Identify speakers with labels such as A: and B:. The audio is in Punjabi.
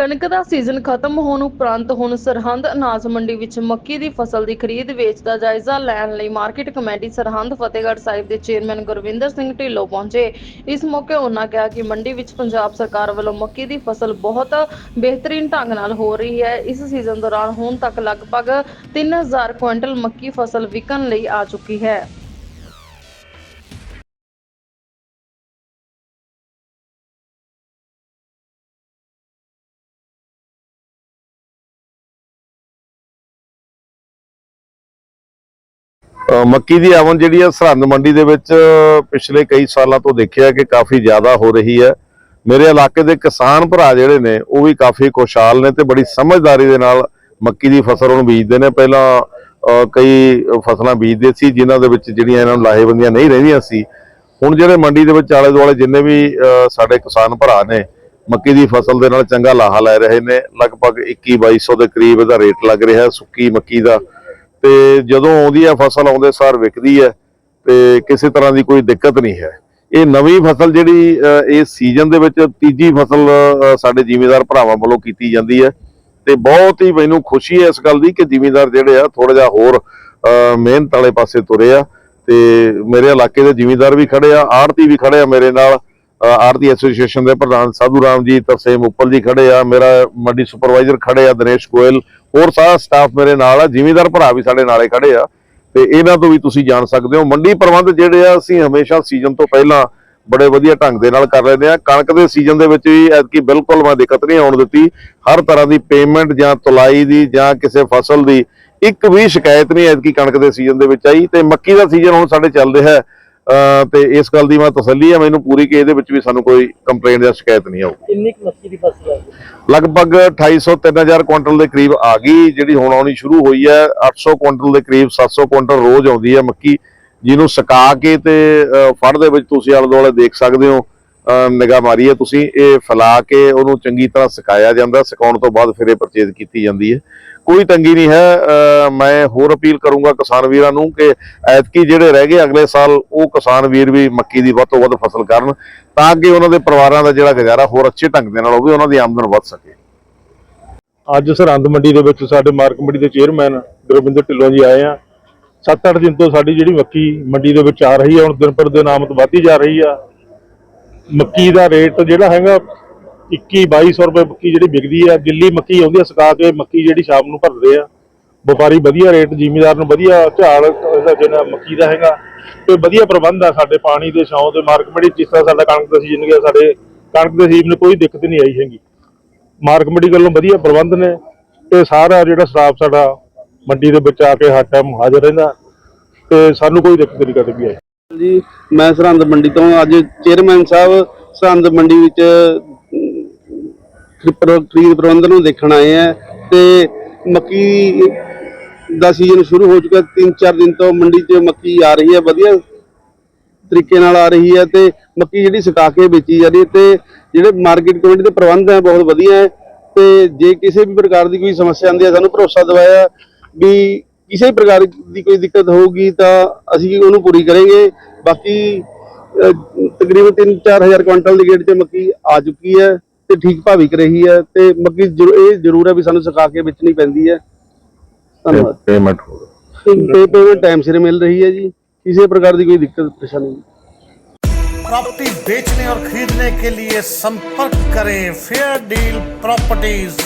A: ਕਣਕ ਦਾ ਸੀਜ਼ਨ ਖਤਮ ਹੋਣ ਉਪਰੰਤ ਹੁਣ ਸਰਹੰਦ ਅਨਾਜ ਮੰਡੀ ਵਿੱਚ ਮੱਕੀ ਦੀ ਫਸਲ ਦੀ ਖਰੀਦ ਵੇਚ ਦਾ ਜਾਇਜ਼ਾ ਲੈਣ ਲਈ ਮਾਰਕੀਟ ਕਮੇਟੀ ਸਰਹੰਦ ਫਤਿਹਗੜ੍ਹ ਸਾਹਿਬ ਦੇ ਚੇਅਰਮੈਨ ਗੁਰਵਿੰਦਰ ਸਿੰਘ ਢਿੱਲੋਂ ਪਹੁੰਚੇ। ਇਸ ਮੌਕੇ ਉਹਨਾਂ ਕਿਹਾ ਕਿ ਮੰਡੀ ਵਿੱਚ ਪੰਜਾਬ ਸਰਕਾਰ ਵੱਲੋਂ ਮੱਕੀ ਦੀ ਫਸਲ ਬਹੁਤ ਬਿਹਤਰੀਨ ਢੰਗ ਨਾਲ ਹੋ ਰਹੀ ਹੈ। ਇਸ ਸੀਜ਼ਨ ਦੌਰਾਨ ਹੁਣ ਤੱਕ ਲਗਭਗ 3000 ਕੁਇੰਟਲ ਮੱਕੀ ਫਸਲ ਵਿਕਣ ਲਈ ਆ ਚੁੱਕੀ ਹੈ।
B: ਮੱਕੀ ਦੀ ਆਵਨ ਜਿਹੜੀ ਆ, ਸਰਹੰਦ ਮੰਡੀ ਦੇ ਵਿੱਚ ਪਿਛਲੇ ਕਈ ਸਾਲਾਂ ਤੋਂ ਦੇਖਿਆ ਕਿ ਕਾਫੀ ਜ਼ਿਆਦਾ ਹੋ ਰਹੀ ਹੈ। ਮੇਰੇ ਇਲਾਕੇ ਦੇ ਕਿਸਾਨ ਭਰਾ ਜਿਹੜੇ ਨੇ, ਉਹ ਵੀ ਕਾਫੀ ਖੁਸ਼ਹਾਲ ਨੇ ਤੇ ਬੜੀ ਸਮਝਦਾਰੀ ਦੇ ਨਾਲ ਮੱਕੀ ਦੀ ਫਸਲ ਨੂੰ ਬੀਜਦੇ ਨੇ। ਪਹਿਲਾਂ ਕਈ ਫਸਲਾਂ ਬੀਜਦੇ ਸੀ, ਜਿਨ੍ਹਾਂ ਦੇ ਵਿੱਚ ਜਿਹੜੀਆਂ ਇਹਨਾਂ ਨੂੰ ਲਾਹੇਵੰਦੀਆਂ ਨਹੀਂ ਰਹਿੰਦੀਆਂ ਸੀ। ਹੁਣ ਜਿਹੜੇ ਮੰਡੀ ਦੇ ਵਿੱਚ ਆਲੇ ਦੁਆਲੇ ਜਿੰਨੇ ਵੀ ਸਾਡੇ ਕਿਸਾਨ ਭਰਾ ਨੇ, ਮੱਕੀ ਦੀ ਫਸਲ ਦੇ ਨਾਲ ਚੰਗਾ ਲਾਹਾ ਲੈ ਰਹੇ ਨੇ। ਲਗਭਗ 21 2200 ਦੇ ਕਰੀਬ ਇਹਦਾ ਰੇਟ ਲੱਗ ਰਿਹਾ। ਸੁੱਕੀ ਮੱਕੀ ਦਾ ਤੇ ਜਦੋਂ ਆਉਂਦੀ ਹੈ, ਫਸਲ ਆਉਂਦੇ ਸਾਰ ਵਿਕਦੀ ਹੈ ਤੇ ਕਿਸੇ ਤਰ੍ਹਾਂ ਦੀ ਕੋਈ ਦਿੱਕਤ ਨਹੀਂ ਹੈ। ਇਹ ਨਵੀਂ ਫਸਲ ਜਿਹੜੀ ਇਸ ਸੀਜ਼ਨ ਦੇ ਵਿੱਚ ਤੀਜੀ ਫਸਲ ਸਾਡੇ ਜ਼ਿਮੀਂਦਾਰ ਭਰਾਵਾਂ ਵੱਲੋਂ ਕੀਤੀ ਜਾਂਦੀ ਹੈ ਤੇ ਬਹੁਤ ਹੀ ਮੈਨੂੰ ਖੁਸ਼ੀ ਹੈ ਇਸ ਗੱਲ ਦੀ ਕਿ ਜ਼ਿਮੀਂਦਾਰ ਜਿਹੜੇ ਆ ਥੋੜਾ ਜਿਹਾ ਹੋਰ ਮਿਹਨਤ ਵਾਲੇ ਪਾਸੇ ਤੁਰੇ ਆ ਤੇ ਮੇਰੇ ਇਲਾਕੇ ਦੇ ਜ਼ਿਮੀਂਦਾਰ ਵੀ ਖੜੇ ਆ ਆੜਤੀ ਵੀ ਖੜੇ ਆ ਮੇਰੇ ਨਾਲ ਆਰਤੀ ਐਸੋਸੀਏਸ਼ਨ ਦੇ ਪ੍ਰਧਾਨ ਸਾਧੂ ਰਾਮ ਜੀ, ਤਰਸੇਮ ਉੱਪਲ ਜੀ ਖੜੇ ਆ, ਮੇਰਾ ਮੰਡੀ ਸੁਪਰਵਾਈਜ਼ਰ ਖੜੇ ਆ, ਦਿਨੇਸ਼ ਗੋਇਲ, ਹੋਰ ਸਾਰਾ ਸਟਾਫ ਮੇਰੇ ਨਾਲ ਆ, ਜ਼ਿਮੀਂਦਾਰ ਭਰਾ ਵੀ ਸਾਡੇ ਨਾਲੇ ਖੜੇ ਆ, ਤੇ ਇਹਨਾਂ ਤੋਂ ਵੀ ਤੁਸੀਂ ਜਾਣ ਸਕਦੇ ਹੋ। ਮੰਡੀ ਪ੍ਰਬੰਧ ਜਿਹੜੇ ਆ, ਅਸੀਂ ਹਮੇਸ਼ਾ ਸੀਜ਼ਨ ਤੋਂ ਪਹਿਲਾਂ ਬੜੇ ਵਧੀਆ ਢੰਗ ਦੇ ਨਾਲ ਕਰ ਲੈਂਦੇ ਆ। ਕਣਕ ਦੇ ਸੀਜ਼ਨ ਦੇ ਵਿੱਚ ਵੀ ਐਤਕੀ ਬਿਲਕੁਲ ਮੈਂ ਦਿੱਕਤ ਨਹੀਂ ਆਉਣ ਦਿੱਤੀ। ਹਰ ਤਰ੍ਹਾਂ ਦੀ ਪੇਮੈਂਟ ਜਾਂ ਤੁਲਾਈ ਦੀ ਜਾਂ ਕਿਸੇ ਫਸਲ ਦੀ ਇੱਕ ਵੀ ਸ਼ਿਕਾਇਤ ਨਹੀਂ ਐਤਕੀ ਕਣਕ ਦੇ ਸੀਜ਼ਨ ਦੇ ਵਿੱਚ ਆਈ। ਤੇ ਮੱਕੀ ਦਾ ਸੀਜ਼ਨ ਹੁਣ ਸਾਡੇ ਚੱਲ ਰਿਹਾ ਹੈ। ਤੇ ਇਸ ਗੱਲ ਦੀ ਮੈਂ ਤਸੱਲੀ ਹੈ ਮੈਨੂੰ ਪੂਰੀ ਕਿ ਇਹਦੇ ਵਿੱਚ ਵੀ ਸਾਨੂੰ ਕੋਈ ਕੰਪਲੇਂਟ ਜਾਂ ਸ਼ਿਕਾਇਤ ਨਹੀਂ ਆਊਗੀ।
C: ਕਿੰਨੀ ਕੁ ਮੱਕੀ ਦੀ ਫਸਲ ਹੈ
B: ਲਗਭਗ 250 3000 ਕੁਇੰਟਲ ਦੇ ਕਰੀਬ ਆ ਗਈ ਜਿਹੜੀ ਹੁਣ ਆਉਣੀ ਸ਼ੁਰੂ ਹੋਈ ਹੈ 800 ਕੁਇੰਟਲ ਦੇ ਕਰੀਬ 700 ਕੁਇੰਟਲ ਰੋਜ਼ ਆਉਂਦੀ ਹੈ ਮੱਕੀ ਜਿਹਨੂੰ ਸੁਕਾ ਕੇ ਤੇ ਫੜ ਦੇ ਵਿੱਚ ਤੁਸੀਂ ਆਲੇ ਦੁਆਲੇ ਦੇਖ ਸਕਦੇ ਹੋ। ਨਿਗਾਹ ਮਾਰੀ ਹੈ ਤੁਸੀਂ, ਇਹ ਫੈਲਾ ਕੇ ਉਹਨੂੰ ਚੰਗੀ ਤਰ੍ਹਾਂ ਸੁਕਾਇਆ ਜਾਂਦਾ ਸੁਕਾਉਣ ਤੋਂ ਬਾਅਦ ਫਿਰ ਇਹ ਪਰਚੇਜ਼ ਕੀਤੀ ਜਾਂਦੀ ਹੈ। ਕੋਈ ਤੰਗੀ ਨਹੀਂ ਹੈ ਮੈਂ ਹੋਰ ਅਪੀਲ ਕਰੂੰਗਾ ਕਿਸਾਨ ਵੀਰਾਂ ਨੂੰ ਕਿ ਐਤਕੀ ਜਿਹੜੇ ਰਹਿ ਗਏ ਅਗਲੇ ਸਾਲ, ਉਹ ਕਿਸਾਨ ਵੀਰ ਵੀ ਮੱਕੀ ਦੀ ਵੱਧ ਤੋਂ ਵੱਧ ਫਸਲ ਕਰਨ, ਤਾਂ ਕਿ ਉਹਨਾਂ ਦੇ ਪਰਿਵਾਰਾਂ ਦਾ ਜਿਹੜਾ ਗੁਜ਼ਾਰਾ ਹੋਰ ਅੱਛੇ ਢੰਗ ਦੇ ਨਾਲ ਹੋਵੇ, ਉਹਨਾਂ ਦੀ ਆਮਦਨ ਵੱਧ ਸਕੇ।
D: ਅੱਜ ਸਰਹੰਦ ਮੰਡੀ ਦੇ ਵਿੱਚ ਸਾਡੇ ਮਾਰਕ ਮੰਡੀ ਦੇ ਚੇਅਰਮੈਨ ਗੁਰਵਿੰਦਰ ਢਿੱਲੋਂ ਜੀ ਆਏ ਆ। 7-8 ਦਿਨ ਤੋਂ ਸਾਡੀ ਜਿਹੜੀ ਮੱਕੀ ਮੰਡੀ ਦੇ ਵਿੱਚ ਆ ਰਹੀ ਹੈ ਹੁਣ ਦਿਨ ਪਰ ਦਿਨ ਆਮਦ ਵਧਦੀ ਜਾ ਰਹੀ ਆ। ਮੱਕੀ ਦਾ ਰੇਟ ਜਿਹੜਾ ਹੈਗਾ 21 2200 ਰੁਪਏ ਮੱਕੀ ਜਿਹੜੀ ਵਿਕਦੀ ਆ। ਗਿੱਲੀ ਮੱਕੀ ਆਉਂਦੀ ਆ, ਸੁਕਾ ਕੇ ਮੱਕੀ ਜਿਹੜੀ ਸ਼ਾਮ ਨੂੰ ਭਰਦੇ ਆ। ਵਪਾਰੀ ਵਧੀਆ ਰੇਟ ਜ਼ਿਮੀਦਾਰ ਨੂੰ ਵਧੀਆ ਝਾੜ ਇਹਦਾ ਜਿਹੜਾ ਮੱਕੀ ਦਾ ਹੈਗਾ। ਤੇ ਵਧੀਆ ਪ੍ਰਬੰਧ ਆ ਸਾਡੇ ਪਾਣੀ ਦੇ, ਛਾਂ ਦੇ, ਮਾਰਕ ਮੰਡੀ ਜਿਸ ਤਰ੍ਹਾਂ ਸਾਡਾ ਕਣਕ ਦਾ ਸੀਜ਼ਨ ਗਿਆ, ਸਾਡੇ ਕਣਕ ਦੇ ਸੀਜ਼ਨ ਨੂੰ ਕੋਈ ਦਿੱਕਤ ਨਹੀਂ ਆਈ ਹੈਗੀ। ਮਾਰਕ ਮੰਡੀ ਵੱਲੋਂ ਵਧੀਆ ਪ੍ਰਬੰਧ ਨੇ ਤੇ ਸਾਰਾ ਜਿਹੜਾ ਸਟਾਫ ਸਾਡਾ ਮੰਡੀ ਦੇ ਵਿੱਚ ਆ ਕੇ ਹਰ ਟਾਈਮ ਹਾਜ਼ਰ ਰਹਿੰਦਾ। ਤੇ ਸਾਨੂੰ ਕੋਈ ਦਿੱਕਤ ਨਹੀਂ ਕਦੇ ਵੀ ਆਈ।
E: ਜੀ, ਮੈਂ ਸਰਹੰਦ ਮੰਡੀ ਤੋਂ, ਅੱਜ ਚੇਅਰਮੈਨ ਸਾਹਿਬ ਸਰਹੰਦ ਮੰਡੀ ਵਿੱਚ ਖਰੀਦ ਪ੍ਰਬੰਧ ਨੂੰ ਦੇਖਣ ਆਏ ਆ ਤੇ ਮੱਕੀ ਦਾ ਸੀਜ਼ਨ ਸ਼ੁਰੂ ਹੋ ਚੁੱਕਾ 3-4 ਦਿਨ ਤੋਂ ਮੰਡੀ 'ਚ ਮੱਕੀ ਆ ਰਹੀ ਹੈ, ਵਧੀਆ ਤਰੀਕੇ ਨਾਲ ਆ ਰਹੀ ਹੈ ਤੇ ਮੱਕੀ ਜਿਹੜੀ ਸੁਕਾ ਕੇ ਵੇਚੀ ਜਾ ਰਹੀ ਹੈ ਤੇ ਜਿਹੜੇ ਮਾਰਕੀਟ ਕਮੇਟੀ ਦੇ ਪ੍ਰਬੰਧ ਹੈ ਬਹੁਤ ਵਧੀਆ ਹੈ ਤੇ ਜੇ ਕਿਸੇ ਵੀ ਪ੍ਰਕਾਰ ਦੀ ਕੋਈ ਸਮੱਸਿਆ ਆਉਂਦੀ ਹੈ, ਸਾਨੂੰ ਭਰੋਸਾ ਦਿਵਾਇਆ ਵੀ ਕਿਸੇ ਵੀ ਪ੍ਰਕਾਰ ਦੀ ਕੋਈ ਦਿੱਕਤ ਹੋਊਗੀ ਤਾਂ ਅਸੀਂ ਉਹਨੂੰ ਪੂਰੀ ਕਰਾਂਗੇ ਬਾਕੀ ਅਹ, ਤਕਰੀਬਨ 3-4000 ਕੁਇੰਟਲ ਦੀ ਗੇਟ 'ਚ ਮੱਕੀ ਆ ਚੁੱਕੀ ਹੈ ਤੇ ਠੀਕ ਭਾਅ ਵਿਕ ਰਹੀ ਹੈ ਤੇ ਮੱਕੀ ਜ਼ਰੂ- ਇਹ ਜ਼ਰੂਰ ਹੈ ਵੀ ਸਾਨੂੰ ਸੁਕਾ ਕੇ ਵੇਚਣੀ ਪੈਂਦੀ ਹੈ ਧੰਨਵਾਦ
B: ਪੇਮੈਂਟ ਹੋਵੇ
E: ਤੇ ਪੇਮੈਂਟ ਟਾਈਮ ਸਿਰ ਮਿਲ ਰਹੀ ਹੈ ਜੀ ਕਿਸੇ ਪ੍ਰਕਾਰ ਦੀ ਕੋਈ ਦਿੱਕਤ ਪਰੇਸ਼ਾਨੀ ਨਹੀਂ
F: प्रॉपर्टी बेचने और खरीदने के लिए संपर्क करें फेयर डील प्रॉपर्टीज